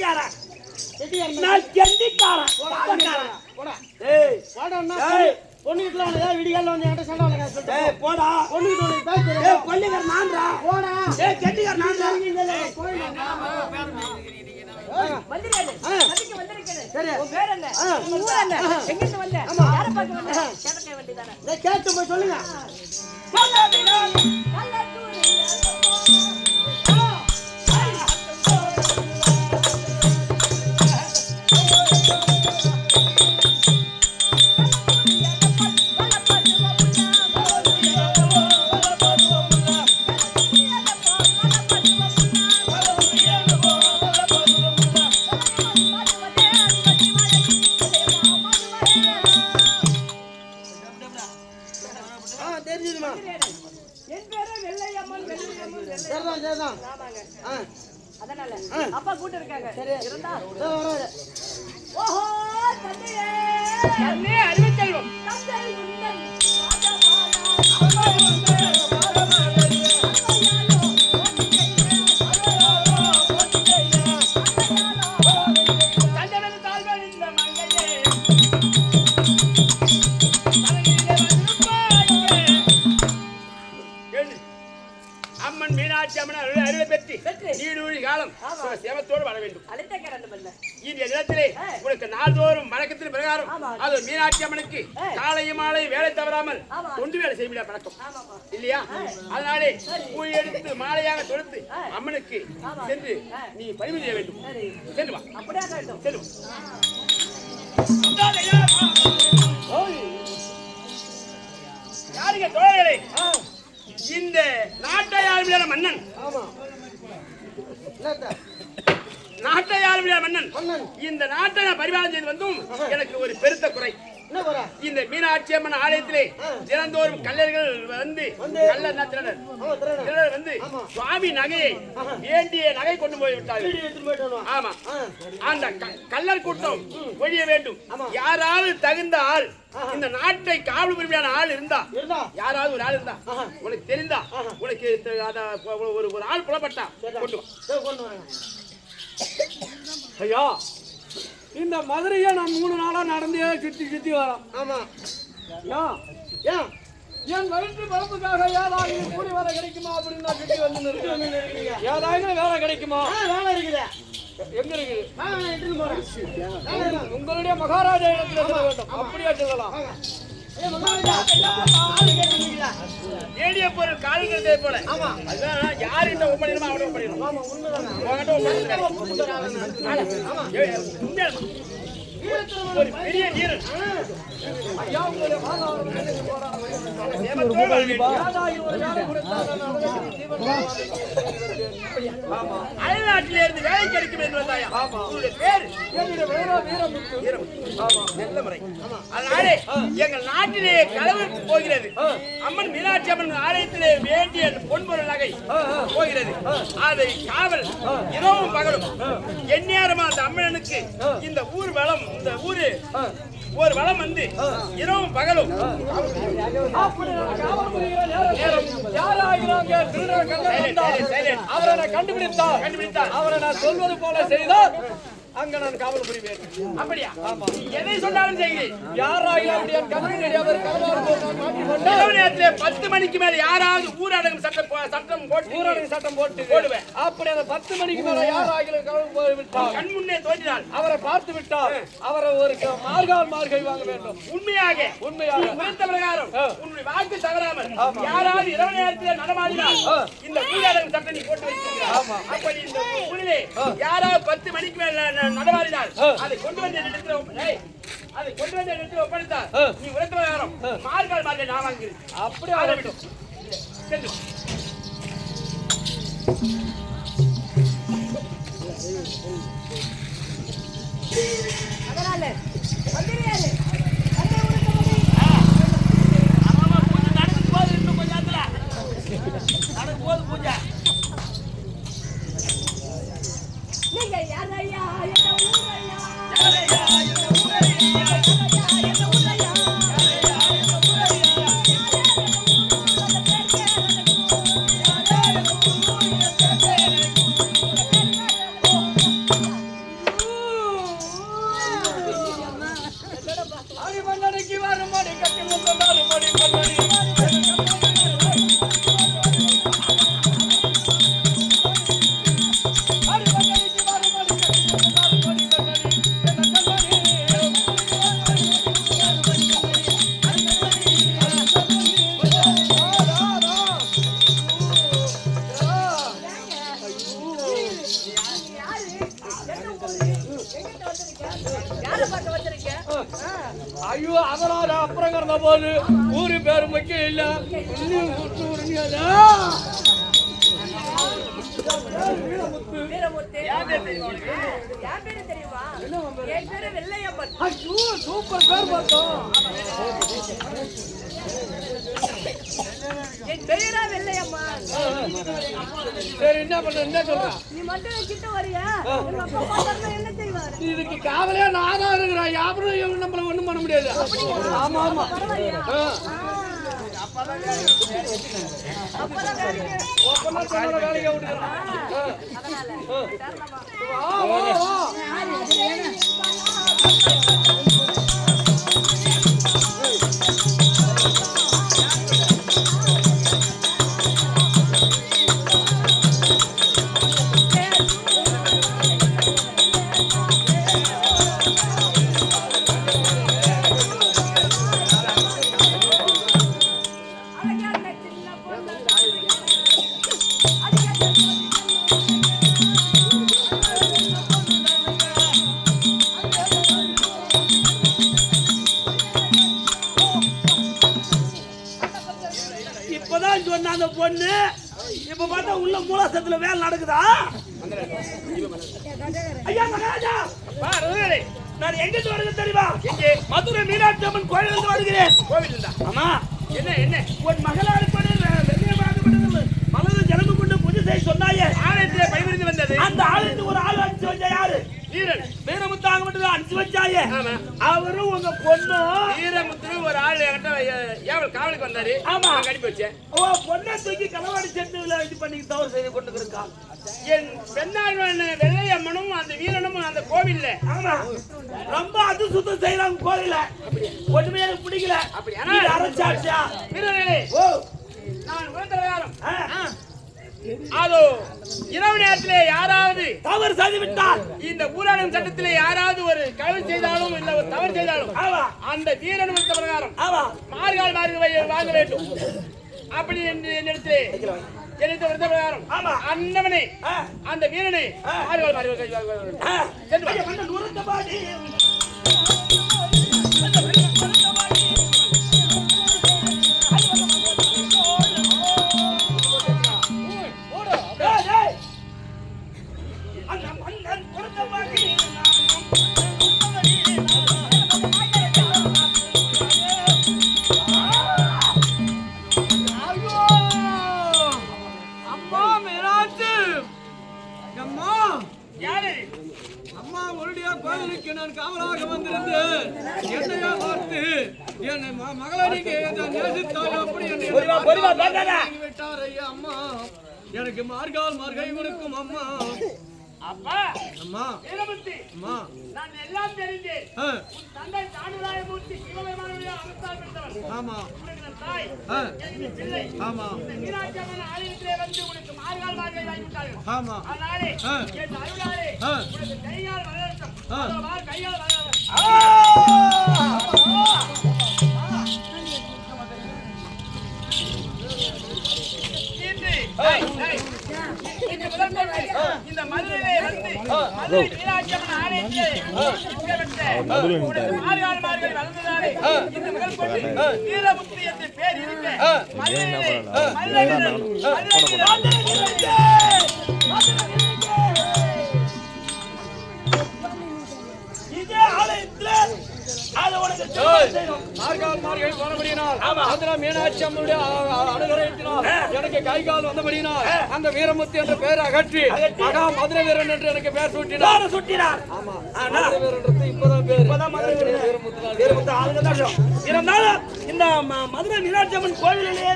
கெட்டிக்காரன். நான் ஏய். பொண்ணுகிட்ட வந்து விடிகால வந்து என்கிட்ட சண்டை வளர்க்க சொல்லிட்டு போடா. பொண்ணுகிட்ட உனக்கு பேச தெரியாது. கொல்லிகர் நான்டா போடா. ஏய் கெட்டிக்காரன் நான்டா வந்திருக்காரு. ஆ. அதனால. அப்பா கூட்டு இருக்காங்க. இருந்தா. இதோ வராரு ஓஹோ தந்தையே. அண்ணே அறிவுச்செல்வம் தந்தை உந்தன் வாழ வேண்டும் நிலத்திலே. உனக்கு நாள்தோறும் வழக்கத்தின் பிரகாரம். அது மீனாட்சி அம்மனுக்கு. காலையும் மாலை வேலை தவறாமல். தொண்டு வேலை செய்ய பழக்கம் இல்லையா அதனாலே. பூ எடுத்து மாலையாக தொடுத்து. அம்மனுக்கு. சென்று. நீ பணிவு செய்ய வேண்டும் சென்று வா சென்று. யாருங்க தோழர்களே இந்த நாட்டை ஆளுமையான மன்னன் ஆமா நாட்டை ஆளுமையான மன்னன். மன்னன். இந்த நாட்டை நான் பரிபாலனம் செய்து வந்தும் எனக்கு ஒரு பெருத்த குறை. இந்த மீனாட்சி அம்மன் ஆலயத்திலே தினந்தோறும் கல்லர்கள் வந்து. கல்லர் திருடர் வந்து. சுவாமி நகையை வேண்டிய நகை கொண்டு போய் விட்டார்கள். ஆமா. அந்த க- கள்ளர் கூட்டம் ஒழிய வேண்டும். யாராவது தகுந்த ஆள் இந்த நாட்டை காவல் உரிமையான ஆள் இருந்தா யாராவது ஒரு ஆள் இருந்தா. உனக்கு தெரிந்தா. உனக்கு ஒரு ஒரு- ஆள் புலப்பட்டா கொண்டு ஐயா இந்த மதுரையை நான் மூணு நாளா நடந்தே சுத்தி சுத்தி வரோம். ஆமா. ஏன் என் வயிற்று பரப்புக்காக ஏதாவது கூலி வேலை கிடைக்குமா அப்படின்னு நான் சுத்தி வந்து நிறுத்தி ஏதாவது வேலை கிடைக்குமா? ஆ வேலை இருக்குதே. எங்க இருக்குது. உங்களுடைய மகாராஜா இடத்துல வேண்டும் அப்படியே சொல்லலாம் வாங்க பொருள் கால்கிறதே போல. ஒரு பெரிய வீரன் அயல்நாட்டிலே இருந்து வேலை கிடைக்கும் என்று வந்தாயா? உங்களுடைய பேர். நல்ல முறை. அதனாலே எங்கள் நாட்டிலே களவு போகிறது. அம்மன் மீனாட்சி அம்மன் ஆலயத்திலே வேண்டிய பொன்பொருள் நகை போகிறது. அதை காவல் இரவும் பகலும் எந்நேரமா அந்த அம்மனுக்கு இந்த ஊர் வளம் இந்த ஊரு ஒரு வளம் வந்து இரவும் பகலும். அவரை நான் கண்டுபிடித்தார் அவரை நான் சொல்வது போல செய்தால் அங்க நான் காவல் புரிவேன் அப்படியா? நீ எதை சொன்னாலும் தெரியாத கனவாறு போல் நான் மாட்டிக்கொண்டு இரவு நேரத்திலே பத்து மணிக்கு மேல யாராவது ஊரடங்கு சட்டம் சட்டம் போட்டு ஊரடங்கு சட்டம் போட்டு போடுவேன். அப்படி அந்த பத்து மணிக்கு மேல யாராகிற காவல் போய் விட்டார் கண் முன்னே தோன்றினாள் அவரை பார்த்து விட்டார் அவரை ஒரு மார்கால் மார்கை வாங்க வேண்டும். உண்மையாக. உண்மையாக. உரைத்த பிரகாரம். உன்னுடைய வாக்கு தவறாமல் யாராவது இரவு நேரத்திலே நடமாடினால் இந்த ஊரடங்கு சட்டம் நீ போட்டு வைத்திருக்கிறாய் அப்படி இந்த ஊரிலே யாராவது பத்து மணிக்கு மேல அதை கொண்டு வந்து இடத்துல அதை கொண்டு வந்து இடத்துல ஒப்படைத்தால் நீ உரைத்த பிரகாரம் மார்கால் மார்கை நான் வாங்குகிறேன். அப்படியே? சென்று. அதனால வந்துருக்காரு சூப்பர் பேர் பார்த்தோம். என் பெயரா வெள்ளையம்மன் சரி என்ன பண்ற என்ன சொல்ற? நீ மட்டும் கிட்ட வரியா? உங்க அப்பா பார்த்தா என்ன செய்வாரு? இதுக்கு காவலே நான் தான் இருக்கிறேன் யாரும் இவங்க நம்மள ஒண்ணும் பண்ண முடியாது. ஆமா ஆமா. வேலைக்கு ஒப்பந்தம் இப்பதான் சொன்ன அந்த பொண்ணு? இப்ப பார்த்தா உள்ள மூலாசத்துல வேலை நடக்குதா? ஐயா மகாராஜா. நான் எங்க இருந்து வருகிறேன் தெரியுமா? மதுரை மீனாட்சி அம்மன் கோயில் இருந்து வருகிறேன். கோவில் இருந்தா ஆமா என்ன என்ன? உன் படு வெள்ளையமாக மலர் ஜனங்க கொண்டு பூஜை செய்ய சொன்னாயே. ஆலயத்திலே பணிபுரிந்து வந்தது. அந்த ஆளுக்கு ஒரு ஆள் அனுப்பிச்சு வச்சா யாரு? வீரமுத்தாக மட்டும் அனுப்பிச்சு வச்சாயே. அவரும் உங்க பொண்ணும் வீரமுத்து ஒரு ஆள் என்கிட்ட ஏவல் காவலுக்கு வந்தாரு. ஆமா. அனுப்பி வச்சேன். ஓ பொண்ணை தூக்கி களவாடி செட்டுல இது பண்ணி தவறு செய்து கொண்டு இருக்கான் என் பெண்ணாழ்வன் வெள்ளையம்மனும் அந்த வீரனும் அந்த கோவில்ல. ஆமா. ரொம்ப அது சுத்தம் செய்யறாங்க கோயில ஒண்ணுமே எனக்கு பிடிக்கல. அப்படியானா? இது அரைச்சாச்சா? வீரர்களே ஓ. நான் உணர்ந்தவராலும் ஆ, அதோ இரவு நேரத்திலே யாராவது தவறு செய்து விட்டால் இந்த ஊரடங்கு சட்டத்திலே யாராவது ஒரு களவு செய்தாலும் இல்ல ஒரு தவறு செய்தாலும் அந்த வீரன் பிரகாரம் மார்கால் மார்க வாங்க வேண்டும் அப்படி என்று என்னிடத்திலே என்னிடத்தில் வந்த பிரகாரம் ஆமா. அன்னவனே ஆ, அந்த வீரனை. மார்கால் மார்க. சென்று எனக்கு மார்கால் மார்கை கொடுக்கும் அம்மா. அப்பா அம்மா. அம்மா. நான் எல்லாம் தெரிந்தேன். தந்தை சிவபெருமானுடைய பெற்றவர் ஆமா. உனக்கு தாய். பிள்ளை. ஆமா. இந்த மீனாட்சி அம்மன் ஆலயத்திலே வந்து உனக்கு மார்கால் மார்கை வாங்கிவிட்டார்கள் ஆமா. அதனாலே. என் அருளாலே. உனக்கு கையால் கையால் இந்த மதுரையிலே வந்து மதுரை மீனாட்சி அம்மன் ஆலயத்திலே வளர்ந்ததாலே முதல் கொண்டு வீரமுக்தி என்று பேர் இருக்க மதுரையிலே மதுரை இதே அதை உனக்கு போனபடியினால் மீனாட்சி அம்மனுடைய அனுகிரகத்தினால் எனக்கு கை கால் வந்தபடியினால் அந்த வீரமுத்து என்ற பெயரை அகற்றி மகா மதுரை வீரன் என்று எனக்கு பெயர் சூட்டினார். சுட்டினார்? ஆமா. மதுரை வீரன்றது இப்பதான் பேர். இப்பதான் மதுரை வீரன். வீரமுத்து தான். வீரமுத்து ஆளுங்க தான் இருக்கும். இருந்தாலும் இந்த மதுரை மீனாட்சி அம்மன் கோவிலிலே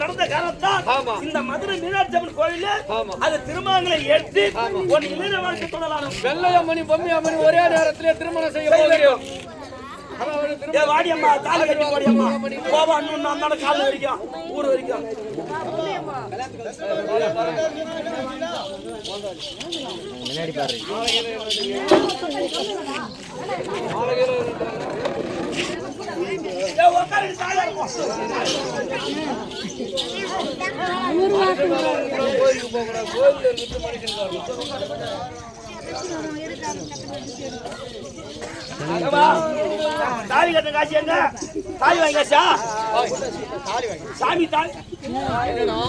நடந்த காரணத்தால். இந்த மதுரை மீனாட்சி அம்மன் கோவிலே. அது திருமணங்களை எடுத்து ஒரு இளைஞ வாழ்க்கை தொடரலாம். வெள்ளையம்மணி பொம்மி அம்மணி ஒரே நேரத்திலே திருமணம் செய்ய போகிறோம். ஏ திருமணம் வாடி அம்மா தாலி கட்டி போடி அம்மா போவா இன்னும் நான் கால வரைக்கும் ஊர் வரைக்கும். தாயா இருக்கும் கோயிலுக்கு கோயில்ல இருந்துட்டு மனுஷன் தாலி கட்ட காசு எங்க? தாலி வாங்கியாச்சா சாமி தாலி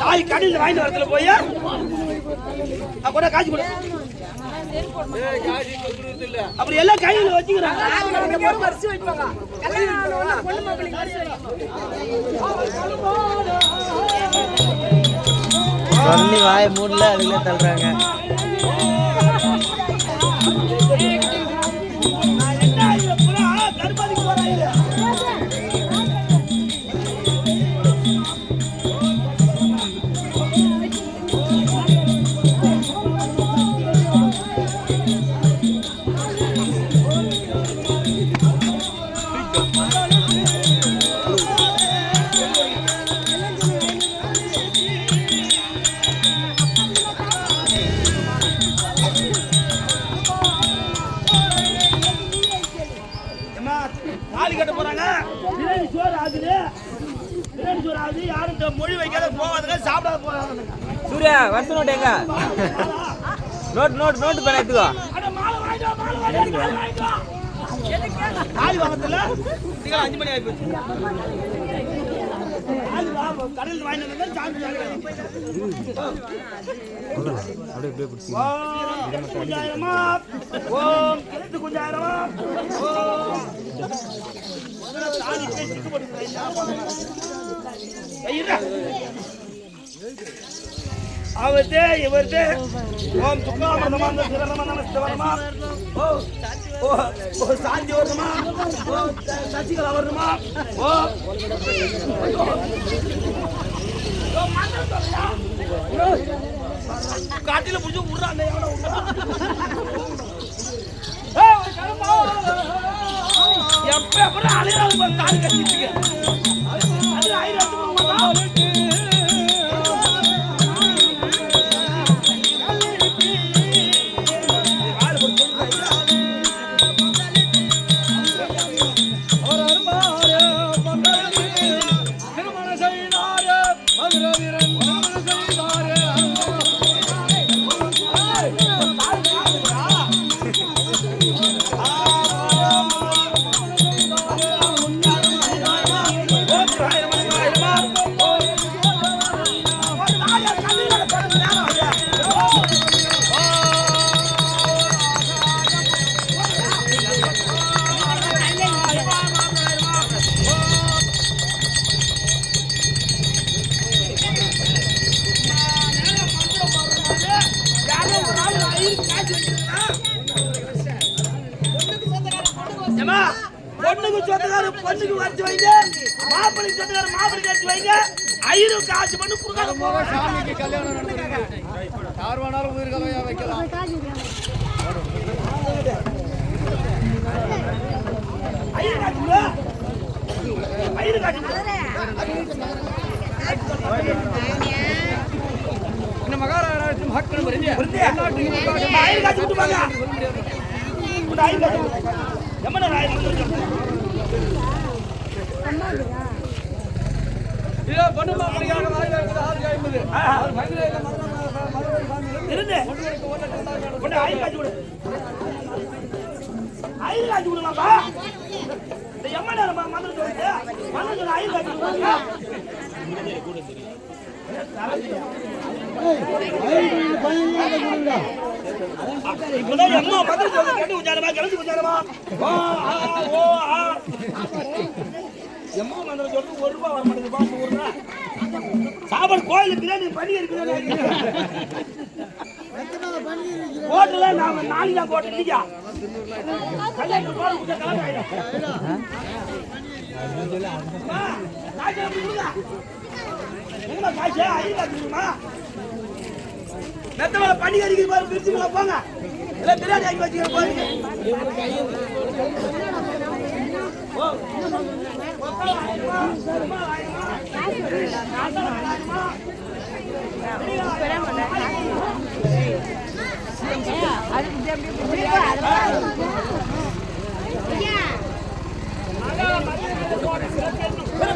தாலி கடையில் வாங்கிட்டு வரத்துல போய். கூட காசு கொடு. அப்படி எல்லாம் கையில வச்சுக்கிறாங்க. பரிசு வாய மூடல அதுல தள்ளுறாங்க. மாலை வாங்கிட்டு ನೋಟ್ மாலை வாங்கிட்டு வா. தாலி வாங்கத்துல நீங்க அஞ்சு மணி ஆகி போச்சு வாங்கிட்டு குஞ்சாயிரமா ஓம் அவர்தே இவர்தே. ஓம் சுக்காமரதமான சிவனம நமஸ்தவனமா. ஓ ஓ ஓ சாந்தி வருமா? ஓ சசிகலா ஓ. காட்டில புடிச்சு விடுறான் எப்ப எப்ப அலையாளம் பாரு, கட்டிட்டு சொந்தக்கார மாப்பிளைக்கு வச்சு வைங்க. ஐயரு காசு பண்ணி கொடுக்காத போக சாமிக்கு கல்யாணம் நடந்திருக்கு. யார் வேணாலும் உயிர் கதையா வைக்கலாம் ஐயரு காசு கொடு. ஐயரு காசு கொடு. இந்த மகாராஷ்டிர மக்கள் வருது ஏம்மா, ஐயரு காசு கொடு. ஐயரு காசு கொடுங்கப்பா. இந்த எம்மன நம்ம மந்திரம் சொல்லுது. மந்திரம் சொல்லு, ஐயரு காசு கொடுங்க. இப்பதான் எம்மா மந்திரம் சொல்லுது. கண்டு குஞ்சாரமா, கிளம்பி குஞ்சாரமா. ஓ, ஆ, ஓ, ஆ. எம்மா மந்திரம் சொல்லிட்டு ஒரு ரூபா வர மாட்டேங்குது. சாப்பாடு கோயில் பிரியாணி பண்ணி இருக்குது ஹோட்டல்ல நாம நாளைக்கு தான் ஹோட்டல் இல்லையா கல்யாணம் போட கலந்து ஆயிடும் அம்மா, காசு எப்படி கொடுங்க? பண்ணி பாரு பிரிச்சு மேல போங்க. இல்ல பிரியாணி ஆக்கி வச்சுக்கிற பாருங்க ஓ. ஒத்தலை ஆயிரமா? சும்மா ஆயிரமா? நாத்தலை ஆயிரமா? அது